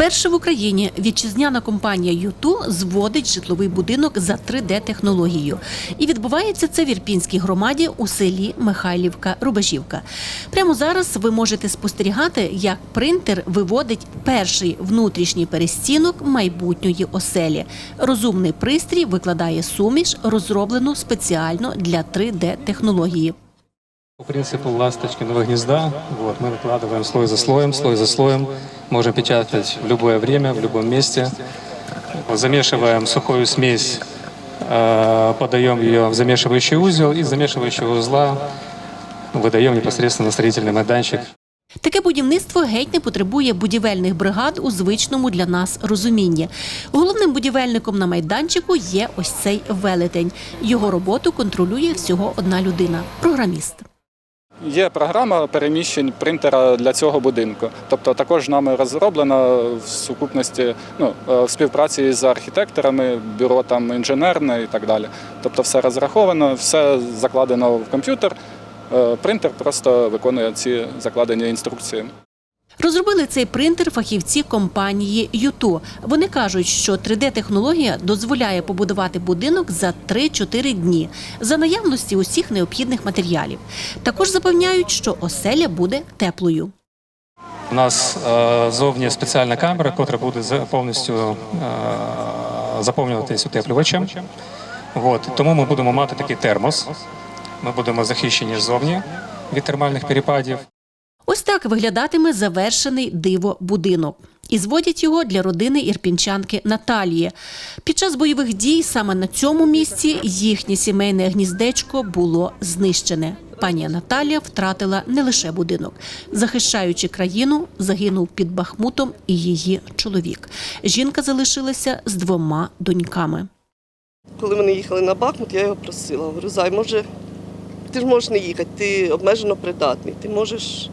Вперше в Україні вітчизняна компанія ЮТУ зводить житловий будинок за 3D-технологією. І відбувається це в Ірпінській громаді у селі Михайлівка Рубежівка. Прямо зараз ви можете спостерігати, як принтер виводить перший внутрішній перестінок майбутньої оселі. Розумний пристрій викладає суміш, розроблену спеціально для 3D-технології. По принципу ласточкиного гнезда вот, мы выкладываем слой за слоем, слой за слоем. Можем печатать в любое время, в любом месте. Вот, замешиваем сухую смесь, э, подаем ее в замешивающий узел, и из замешивающего узла выдаем непосредственно на строительный майданчик. Таке будівництво геть не потребує будівельних бригад у звичному для нас розумінні. Головним будівельником на майданчику є ось цей велетень. Його роботу контролює всього одна людина програміст. Є програма переміщень принтера для цього будинку. Тобто також нами розроблена в сукупності ну, е, в співпраці з архітекторами, бюро там інженерне і так далі. Тобто все розраховано, все закладено в комп'ютер. Е, Принтер просто виконує ці закладені інструкції. Розробили цей принтер фахівці компанії ЮТУ. Вони кажуть, що 3D-технологія дозволяє побудувати будинок за 3-4 дні за наявності усіх необхідних матеріалів. Також запевняють, що оселя буде теплою. У нас е, зовні спеціальна камера, яка буде повністю е, заповнюватись утеплювачем. От, тому ми будемо мати такий термос. Ми будемо захищені ззовні від термальних перепадів. Ось так виглядатиме завершений диво будинок. І зводять його для родини ірпінчанки Наталії. Під час бойових дій саме на цьому місці їхнє сімейне гніздечко було знищене. Пані Наталія втратила не лише будинок. Захищаючи країну, загинув під Бахмутом і її чоловік. Жінка залишилася з двома доньками. Коли вони їхали на Бахмут, я його просила. Говорю, зай, може, ти ж можеш не їхати, ти обмежено придатний, ти можеш.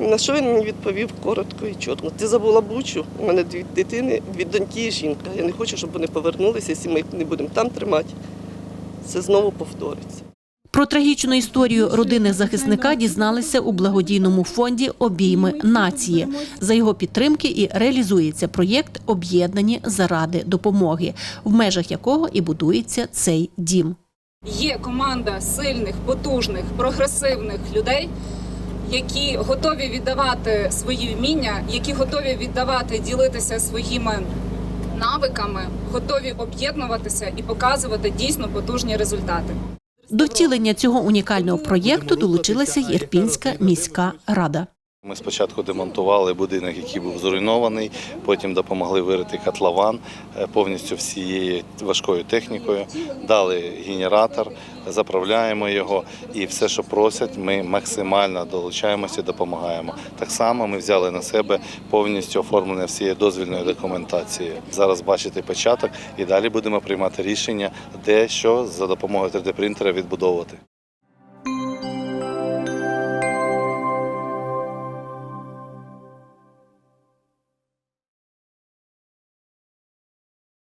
На що він мені відповів коротко і чітко. Ти забула бучу, у мене дві дитини, дві доньки і жінка. Я не хочу, щоб вони повернулися, якщо ми їх не будемо там тримати. Це знову повториться. Про трагічну історію родини захисника дізналися у благодійному фонді Обійми нації. За його підтримки і реалізується проєкт Об'єднані заради допомоги, в межах якого і будується цей дім. Є команда сильних, потужних, прогресивних людей, які готові віддавати свої вміння, які готові віддавати, ділитися своїми навиками, готові об'єднуватися і показувати дійсно потужні результати. До втілення цього унікального проєкту долучилася Єрпінська міська рада. Ми спочатку демонтували будинок, який був зруйнований, потім допомогли вирити котлован е, повністю всією важкою технікою, дали генератор, заправляємо його і все, що просять, ми максимально долучаємося допомагаємо. Так само ми взяли на себе повністю оформлення всієї дозвільної документації. Зараз бачите початок і далі будемо приймати рішення, де що за допомогою 3D принтера відбудовувати.